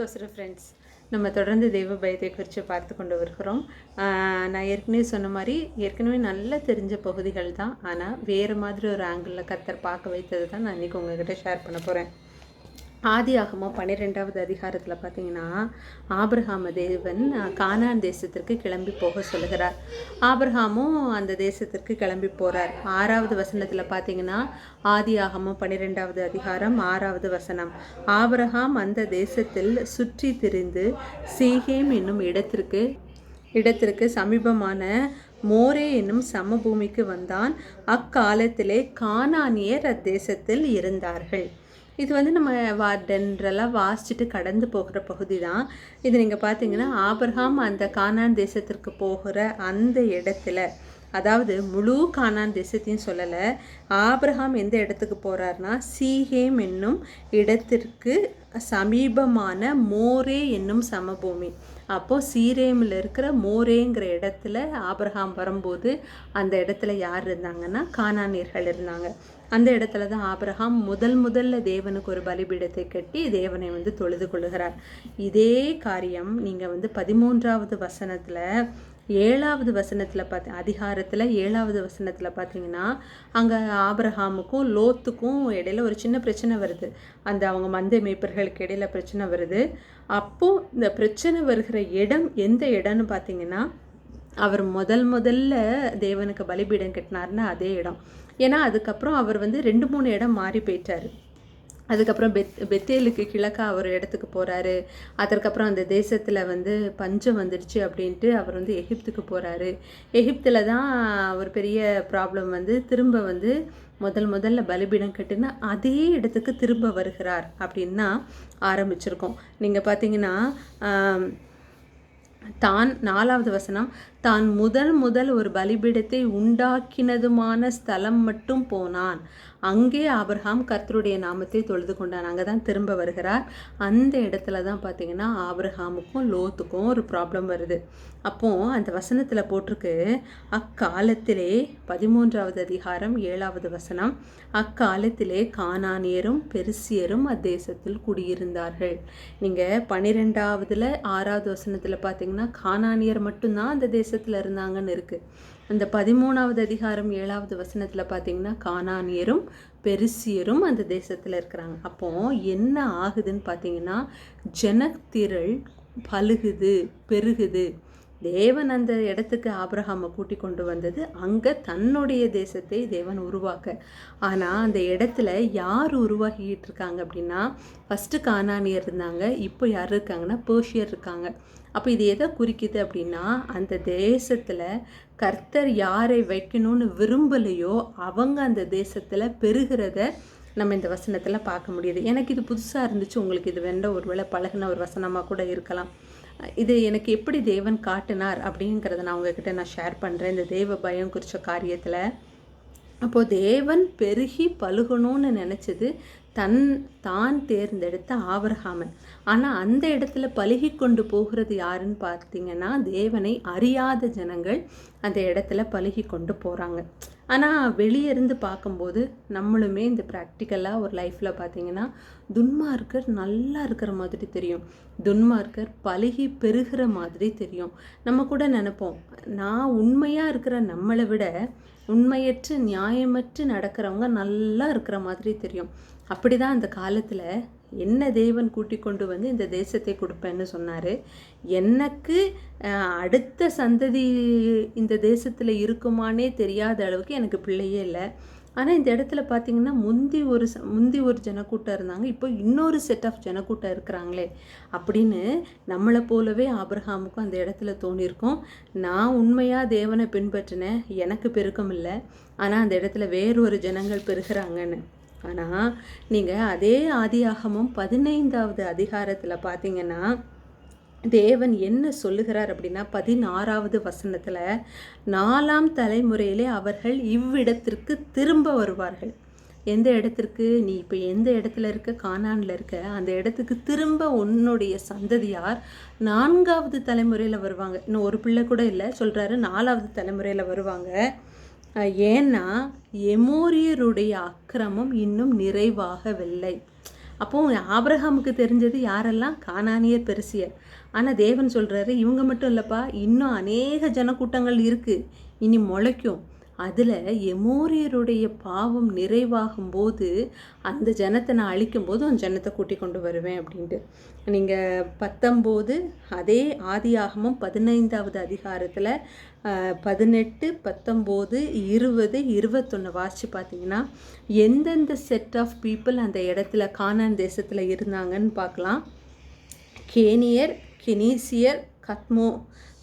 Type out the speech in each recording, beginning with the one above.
சோசர friends நம்ம தொடர்ந்து தெய்வ பயத்தை குறித்து பார்த்து கொண்டு வருகிறோம். நான் ஏற்கனவே சொன்ன மாதிரி ஏற்கனவே நல்லா தெரிஞ்ச பகுதிகள் தான். ஆனால் வேறு மாதிரி ஒரு ஆங்கிளில் கத்தர் பார்க்க வைத்தது தான் நான் இன்றைக்கி உங்ககிட்ட ஷேர் பண்ண போகிறேன் ஆதி ஆகமம் பன்னிரெண்டாவது அதிகாரத்தில் பார்த்தீங்கன்னா ஆபிரகாம தேவன் கானான் தேசத்திற்கு கிளம்பி போக சொல்லுகிறார். ஆபிரகாமும் அந்த தேசத்திற்கு கிளம்பி போகிறார் ஆறாவது வசனத்தில் பார்த்தீங்கன்னா ஆதி ஆகமம் பன்னிரெண்டாவது அதிகாரம் ஆறாவது வசனம். ஆபிரகாம் அந்த தேசத்தில் சுற்றி திரிந்து சீகேம் என்னும் இடத்திற்கு இடத்திற்கு சமீபமான மோரே என்னும் சமபூமிக்கு வந்தான். அக்காலத்திலே கானானியர் அத்தேசத்தில் இருந்தார்கள். இது வந்து நம்ம வா வாசிச்சுட்டு கடந்து போகிற பகுதி தான் இது நீங்கள் பார்த்தீங்கன்னா ஆபர்ஹாம் அந்த கானான் தேசத்திற்கு போகிற அந்த இடத்துல அதாவது முழு கானான் தேசத்தையும் சொல்லலை ஆபிரகாம் எந்த இடத்துக்கு போகிறார்னா சீஹேம் என்னும் இடத்திற்கு சமீபமான மோரே என்னும் சமபூமி. அப்போது சீரேமில் இருக்கிற மோரேங்கிற இடத்துல ஆபிரகாம் வரும்போது அந்த இடத்துல யார் இருந்தாங்கன்னா கானானியர்கள் இருந்தாங்க. அந்த இடத்துல தான் ஆபிரகாம் முதல் முதல்ல தேவனுக்கு ஒரு பலிபீடத்தை கட்டி தேவனை வந்து தொழுது கொள்கிறார் இதே காரியம் நீங்கள் வந்து பதிமூன்றாவது வசனத்தில் ஏழாவது வசனத்தில் பார்த்து அதிகாரத்தில் ஏழாவது வசனத்தில் பார்த்தீங்கன்னா அங்கே ஆபரஹாமுக்கும் லோத்துக்கும் இடையில ஒரு சின்ன பிரச்சனை வருது. அந்த அவங்க மந்தை மேய்ப்பர்களுக்கு இடையில பிரச்சனை வருது. அப்போது இந்த பிரச்சனை வருகிற இடம் எந்த இடம்னு பார்த்தீங்கன்னா அவர் முதல் முதல்ல தேவனுக்கு பலிபீடம் கட்டினார்னா அதே இடம். ஏன்னா அதுக்கப்புறம் அவர் வந்து ரெண்டு மூணு இடம் மாறி போயிட்டாரு. அதுக்கப்புறம் பெத் பெத்தேலுக்கு கிழக்காக அவர் இடத்துக்கு போகிறாரு அதற்கப்புறம் அந்த தேசத்தில் வந்து பஞ்சம் வந்துடுச்சு அப்படின்ட்டு அவர் வந்து எகிப்துக்கு போகிறாரு எகிப்தில் தான் ஒரு பெரிய ப்ராப்ளம் வந்து திரும்ப வந்து முதல் முதல்ல பலிபீடம் கட்டுனா அதே இடத்துக்கு திரும்ப வருகிறார் அப்படின்னா ஆரம்பிச்சிருக்கோம். நீங்கள் பார்த்தீங்கன்னா தான் நாலாவது வசனம் தான் முதல் முதல் ஒரு பலிபீடத்தை உண்டாக்கினதுமான ஸ்தலம் மட்டும் போனான். அங்கே ஆபிரகாம் கர்த்தருடைய நாமத்தை தொழுது கொண்டான். அங்கே தான் திரும்ப வருகிறார். அந்த இடத்துல தான் பார்த்தீங்கன்னா ஆபிரகாமுக்கும் லோத்துக்கும் ஒரு ப்ராப்ளம் வருது. அப்போ அந்த வசனத்தில் போட்டிருக்கு அக்காலத்திலே பதிமூன்றாவது அதிகாரம் ஏழாவது வசனம் அக்காலத்திலே கானானியரும் பெருசியரும் அத்தேசத்தில் குடியிருந்தார்கள். நீங்கள் பன்னிரெண்டாவதுல ஆறாவது வசனத்தில் பார்த்தீங்கன்னா கானானியர் மட்டும்தான் அந்த தேசத்தில் இருந்தாங்கன்னு இருக்குது அந்த பதிமூணாவது அதிகாரம் ஏழாவது வசனத்தில் பார்த்தீங்கன்னா கானானியரும் பெருசியரும் அந்த தேசத்தில் இருக்கிறாங்க. அப்போ என்ன ஆகுதுன்னு பார்த்தீங்கன்னா ஜனத்திரள் பழுகுது பெருகுது. தேவன் அந்த இடத்துக்கு ஆபிரகாமை கூட்டி கொண்டு வந்தது. அங்கே தன்னுடைய தேசத்தை தேவன் உருவாக்க. ஆனால் அந்த இடத்துல யார் உருவாகிக்கிட்டு இருக்காங்க அப்படின்னா ஃபஸ்ட்டு கானானியர் இருந்தாங்க. இப்போ யார் இருக்காங்கன்னா பேர்ஷியர் இருக்காங்க. அப்போ இது எதை குறிக்குது அப்படின்னா அந்த தேசத்தில் கர்த்தர் யாரை வைக்கணும்னு விரும்பலையோ அவங்க அந்த தேசத்தில் பெருகிறத நம்ம இந்த வசனத்தில் பார்க்க முடியுது. எனக்கு இது புதுசாக இருந்துச்சு. உங்களுக்கு இது வேண்ட ஒருவேளை பழகுன ஒரு வசனமாக கூட இருக்கலாம். இது எனக்கு எப்படி தேவன் காட்டினார் அப்படிங்கிறத நான் உங்ககிட்ட நான் ஷேர் பண்ணுறேன் இந்த தேவ பயம் குறித்த காரியத்தில். அப்போது தேவன் பெருகி பழுகணும்னு நினச்சது தன் தான் தேர்ந்தெடுத்த ஆவரகாமன். ஆனால் அந்த இடத்துல பழுகி கொண்டு போகிறது யாருன்னு பார்த்தீங்கன்னா தேவனை அறியாத ஜனங்கள் அந்த இடத்துல பழுகி கொண்டு போகிறாங்க ஆனால் வெளியே இருந்து பார்க்கும்போது நம்மளுமே இந்த ப்ராக்டிக்கலாக ஒரு லைஃப்பில் பார்த்தீங்கன்னா துன்மார்க்கர் நல்லா இருக்கிற மாதிரி தெரியும். துன்மார்க்கர் பழுகி பெருகிற மாதிரி தெரியும். நம்ம கூட நினைப்போம் நான் உண்மையாக இருக்கிற நம்மளை விட உண்மையற்று நியாயமற்று நடக்கிறவங்க நல்லா இருக்கிற மாதிரி தெரியும். அப்படி தான் அந்த காலத்தில் என்ன தேவன் கூட்டி கொண்டு வந்து இந்த தேசத்தை கொடுப்பேன்னு சொன்னார். எனக்கு அடுத்த சந்ததி இந்த தேசத்தில் இருக்குமானே தெரியாத அளவுக்கு எனக்கு பிள்ளையே இல்லை. ஆனால் இந்த இடத்துல பார்த்தீங்கன்னா முந்தி ஒரு முந்தி ஒரு ஜனக்கூட்டம் இருந்தாங்க இப்போ இன்னொரு செட் ஆஃப் ஜனக்கூட்டம் இருக்கிறாங்களே அப்படின்னு நம்மளை போலவே ஆபிரஹாமுக்கும் அந்த இடத்துல தோணியிருக்கும் நான் உண்மையாக தேவனை பின்பற்றினேன் எனக்கு பெருக்கம் இல்லை. ஆனால் அந்த இடத்துல வேறொரு ஜனங்கள் பெருகிறாங்கன்னு. ஆனால் நீங்கள் அதே ஆதியாகமும் பதினைந்தாவது அதிகாரத்தில் பார்த்தீங்கன்னா தேவன் என்ன சொல்லுகிறார் அப்படின்னா பதினாறாவது வசனத்தில் நாலாம் தலைமுறையிலே அவர்கள் இவ்விடத்திற்கு திரும்ப வருவார்கள். எந்த இடத்திற்கு? நீ இப்போ எந்த இடத்துல இருக்க? காணானில் இருக்க. அந்த இடத்துக்கு திரும்ப உன்னுடைய சந்ததியார் நான்காவது தலைமுறையில் வருவாங்க. இன்னும் ஒரு பிள்ளை கூட இல்லை. சொல்கிறாரு நாலாவது தலைமுறையில் வருவாங்க. ஏன்னா எமோரியருடைய அக்கிரமம் இன்னும் நிறைவாகவில்லை. அப்போ ஆபிரகாமுக்கு தெரிஞ்சது யாரெல்லாம்? கானானியர் பெருசியர். ஆனால் தேவன் சொல்கிறாரு இவங்க மட்டும் இல்லைப்பா இன்னும் அநேக ஜனக்கூட்டங்கள் இருக்குது இனி முளைக்கும். அதில் எமோரியருடைய பாவம் நிறைவாகும் போது அந்த ஜனத்தை நான் அழிக்கும் போது அந்த ஜனத்தை கூட்டி கொண்டு வருவேன் அப்படின்ட்டு. நீங்கள் பத்தொம்போது அதே ஆதியாகமும் பதினைந்தாவது அதிகாரத்தில் பதினெட்டு பத்தொம்போது இருபது இருபத்தொன்று வாசித்து பார்த்தீங்கன்னா எந்தெந்த செட் ஆஃப் பீப்புள் அந்த இடத்துல கானான் தேசத்தில் இருந்தாங்கன்னு பார்க்கலாம் கேனியர் கெனீசியர் கத்மோ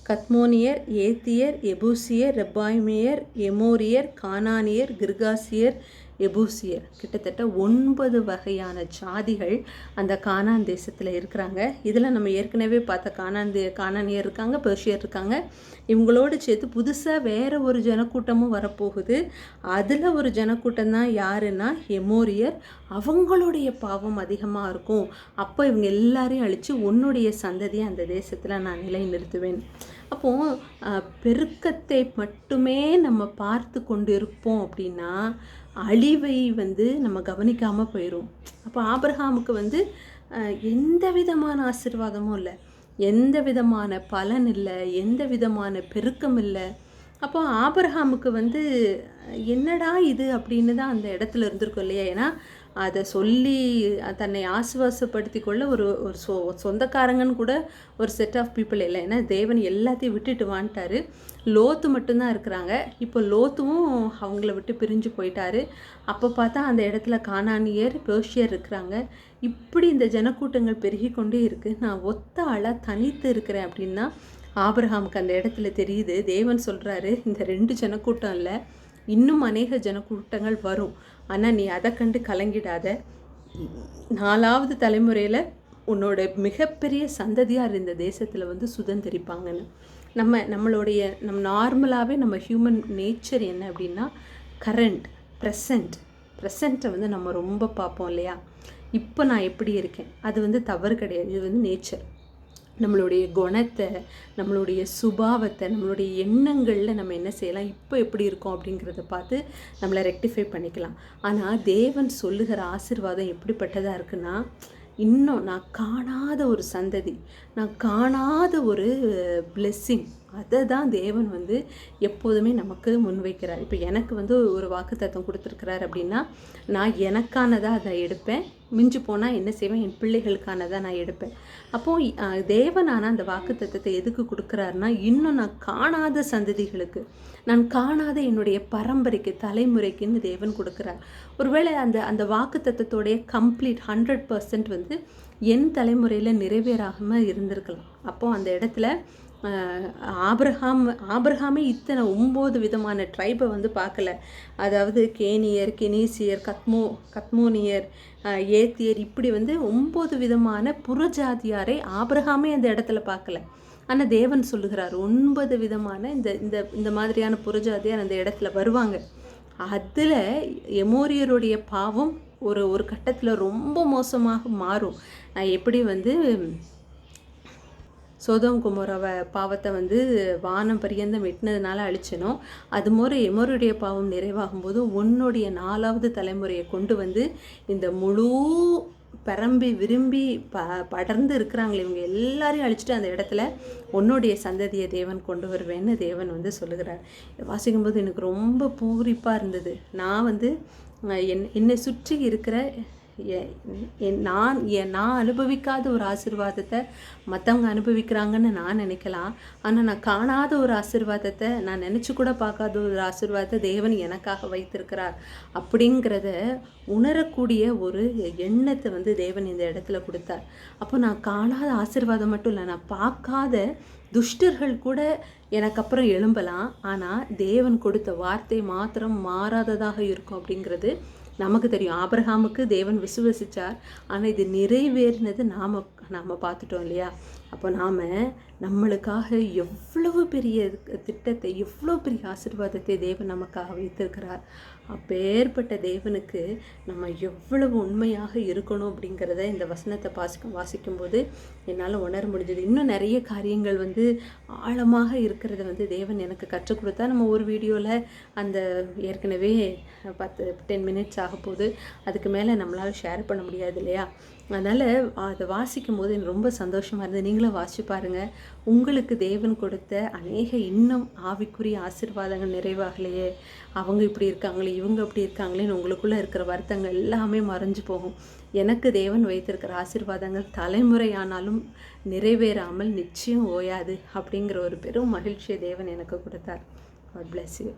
கத்மோனியர் ஏத்தியர் எபூசியர் ரெப்பாய்மியர் எமோரியர் கானானியர் கிர்காசியர் எபூசியர். கிட்டத்தட்ட ஒன்பது வகையான ஜாதிகள் அந்த கானான் தேசத்தில் இருக்கிறாங்க. இதில் நம்ம ஏற்கனவே பார்த்த கானான் தே கானானியர் இருக்காங்க பெர்ஷியர் இருக்காங்க. இவங்களோடு சேர்த்து புதுசாக வேறு ஒரு ஜனக்கூட்டமும் வரப்போகுது. அதில் ஒரு ஜனக்கூட்டம் தான் யாருன்னா எமோரியர் அவங்களுடைய பாவம் அதிகமாக இருக்கும். அப்போ இவங்க எல்லாரையும் அழித்து உன்னுடைய சந்ததியை அந்த தேசத்தில் நான் நிலைநிறுத்துவேன். அப்போது பெருக்கத்தை மட்டுமே நம்ம பார்த்து கொண்டு இருப்போம் அப்படின்னா அழிவை வந்து நம்ம கவனிக்காமல் போயிடும் அப்போ ஆபிரஹாமுக்கு வந்து எந்த விதமான ஆசிர்வாதமும் இல்லை. எந்த விதமான பலன் இல்லை. எந்த விதமான பெருக்கம் இல்லை. அப்போ ஆபரஹாமுக்கு வந்து என்னடா இது அப்படின்னு தான் அந்த இடத்துல இருந்திருக்கும் இல்லையா? ஏன்னா அதை சொல்லி தன்னை ஆசுவாசப்படுத்தி கொள்ள ஒரு ஒரு சொ சொந்தக்காரங்கன்னு கூட ஒரு செட் ஆஃப் பீப்புள் இல்லை. ஏன்னா தேவன் எல்லாத்தையும் விட்டுட்டு வான்ட்டாரு. லோத்து மட்டும்தான் இருக்கிறாங்க. இப்போ லோத்துவும் அவங்கள விட்டு பிரிஞ்சு போயிட்டாரு. அப்போ பார்த்தா அந்த இடத்துல காணானியர் பேர்ஷியர் இருக்கிறாங்க. இப்படி இந்த ஜனக்கூட்டங்கள் பெருகி கொண்டே இருக்குது நான் ஒத்த ஆளாக தனித்து இருக்கிறேன் அப்படின்னா ஆபிரஹாமுக்கு அந்த இடத்துல தெரியுது. தேவன் சொல்கிறாரு இந்த ரெண்டு ஜனக்கூட்டம் இல்லை. இன்னும் அநேக ஜனக்கூட்டங்கள் வரும். ஆனால் நீ அதை கண்டு கலங்கிடாத. நாலாவது தலைமுறையில் உன்னோட மிகப்பெரிய சந்ததியாக இந்த தேசத்தில் வந்து சுதந்திரிப்பாங்கன்னு. நம்ம நம்மளுடைய நம் நார்மலாகவே நம்ம ஹியூமன் நேச்சர் என்ன அப்படின்னா கரண்ட் ப்ரெசண்ட் ப்ரெசண்ட்டை வந்து நம்ம ரொம்ப பார்ப்போம் இல்லையா? இப்போ நான் எப்படி இருக்கேன்? அது வந்து தவறு கிடையாது. இது வந்து நேச்சர் நம்மளுடைய குணத்தை நம்மளுடைய சுபாவத்தை நம்மளுடைய எண்ணங்களில் நம்ம என்ன செய்யலாம் இப்போ எப்படி இருக்கோம் அப்படிங்கிறத பார்த்து நம்மளை ரெக்டிஃபை பண்ணிக்கலாம். ஆனால் தேவன் சொல்லுகிற ஆசிர்வாதம் எப்படிப்பட்டதாக இருக்குன்னா இன்னும் நான் காணாத ஒரு சந்ததி நான் காணாத ஒரு பிளெஸ்ஸிங் அதை தான் தேவன் வந்து எப்போதுமே நமக்கு முன்வைக்கிறார் இப்போ எனக்கு வந்து ஒரு வாக்கு தத்துவம் கொடுத்துருக்கிறார் அப்படின்னா நான் எனக்கானதாக அதை எடுப்பேன். மிஞ்சு போனால் என்ன செய்வேன்? என் பிள்ளைகளுக்கானதாக நான் எடுப்பேன். அப்போது தேவனான அந்த வாக்கு தத்துவத்தை எதுக்கு கொடுக்குறாருனா இன்னும் நான் காணாத சந்ததிகளுக்கு நான் காணாத என்னுடைய பரம்பரைக்கு தலைமுறைக்குன்னு தேவன் கொடுக்குறார். ஒருவேளை அந்த அந்த வாக்கு தத்துவத்தோடைய கம்ப்ளீட் ஹண்ட்ரட் பர்சன்ட் வந்து என் தலைமுறையில் நிறைவேறாமல் இருந்திருக்கலாம். அப்போது அந்த இடத்துல ஆப்ரஹாம் ஆப்ரஹாமே இத்தனை ஒம்பது விதமான ட்ரைபை வந்து பார்க்கல. அதாவது கேனியர் கெனீசியர் கத்மோ கத்மோனியர் ஏத்தியர் இப்படி வந்து ஒம்பது விதமான புறஜாதியாரை ஆப்ரஹாமே அந்த இடத்துல பார்க்கல. ஆனால் தேவன் சொல்லுகிறார் ஒன்பது விதமான இந்த இந்த இந்த மாதிரியான புறஜாதியார் அந்த இடத்துல வருவாங்க. அதில் எமோரியருடைய பாவம் ஒரு ஒரு கட்டத்தில் ரொம்ப மோசமாக மாறும். எப்படி வந்து சோதம் குமரவ பாவத்தை வந்து வானம் பரியந்தம் வெட்டினதுனால அழிச்சனும். அது மாதிரி எமருடைய பாவம் நிறைவாகும் போது உன்னுடைய நாலாவது தலைமுறையை கொண்டு வந்து இந்த முழு பரம்பி விரும்பி ப படர்ந்து இருக்கிறாங்களே இவங்க எல்லாரையும் அழிச்சிட்டு அந்த இடத்துல உன்னுடைய சந்ததியை தேவன் கொண்டு வருவேன்னு தேவன் வந்து சொல்லுகிறார். வாசிக்கும்போது எனக்கு ரொம்ப பூரிப்பாக இருந்தது. நான் வந்து என் என்னை சுற்றி இருக்கிற நான் நான் அனுபவிக்காத ஒரு ஆசிர்வாதத்தை மற்றவங்க அனுபவிக்கிறாங்கன்னு நான் நினைக்கலாம். ஆனால் நான் காணாத ஒரு ஆசிர்வாதத்தை நான் நினச்சி கூட பார்க்காத ஒரு ஆசிர்வாதத்தை தேவன் எனக்காக வைத்திருக்கிறார். அப்படிங்கிறத உணரக்கூடிய ஒரு எண்ணத்தை வந்து தேவன் இந்த இடத்துல கொடுத்தார். அப்போ நான் காணாத ஆசிர்வாதம் மட்டும் இல்லை நான் பார்க்காத துஷ்டர்கள் கூட எனக்கு அப்புறம் எழும்பலாம். ஆனால் தேவன் கொடுத்த வார்த்தை மாத்திரம் மாறாததாக இருக்கும் அப்படிங்கிறது நமக்கு தெரியும். ஆபிரஹாமுக்கு தேவன் விசுவசித்தார் ஆனால் இது நிறைவேறினது நாம் நாம் பார்த்துட்டோம் இல்லையா? அப்போ நாம் நம்மளுக்காக எவ்வளவு பெரிய திட்டத்தை எவ்வளோ பெரிய ஆசீர்வாதத்தை தேவன் நமக்காக வைத்திருக்கிறார். அப்பேற்பட்ட தேவனுக்கு நம்ம எவ்வளவு உண்மையாக இருக்கணும் அப்படிங்கிறத இந்த வசனத்தை வாசிக்கும் வாசிக்கும்போது என்னால் உணர முடிஞ்சது. இன்னும் நிறைய காரியங்கள் வந்து ஆழமாக இருக்கிறத வந்து தேவன் எனக்கு கற்றுக் கொடுத்தா நம்ம ஒரு வீடியோவில் அந்த ஏற்கனவே பத்து டென் மினிட்ஸ் ஆக போகுது அதுக்கு மேலே நம்மளால் ஷேர் பண்ண முடியாது இல்லையா? அதனால் அதை வாசிக்கும் போது எனக்கு ரொம்ப சந்தோஷமாக இருந்தது. நீங்களும் வாசித்து பாருங்கள் உங்களுக்கு தேவன் கொடுத்த அநேக இன்னும் ஆவிக்குரிய ஆசிர்வாதங்கள் நிறைவாகலையே. அவங்க இப்படி இருக்காங்களே இவங்க இப்படி இருக்காங்களேன்னு உங்களுக்குள்ளே இருக்கிற வருத்தங்கள் எல்லாமே மறைஞ்சு போகும். எனக்கு தேவன் வைத்திருக்கிற ஆசிர்வாதங்கள் தலைமுறையானாலும் நிறைவேறாமல் நிச்சயம் ஓயாது அப்படிங்கிற ஒரு பெரும் மகிழ்ச்சியை தேவன் எனக்கு கொடுத்தார். God bless you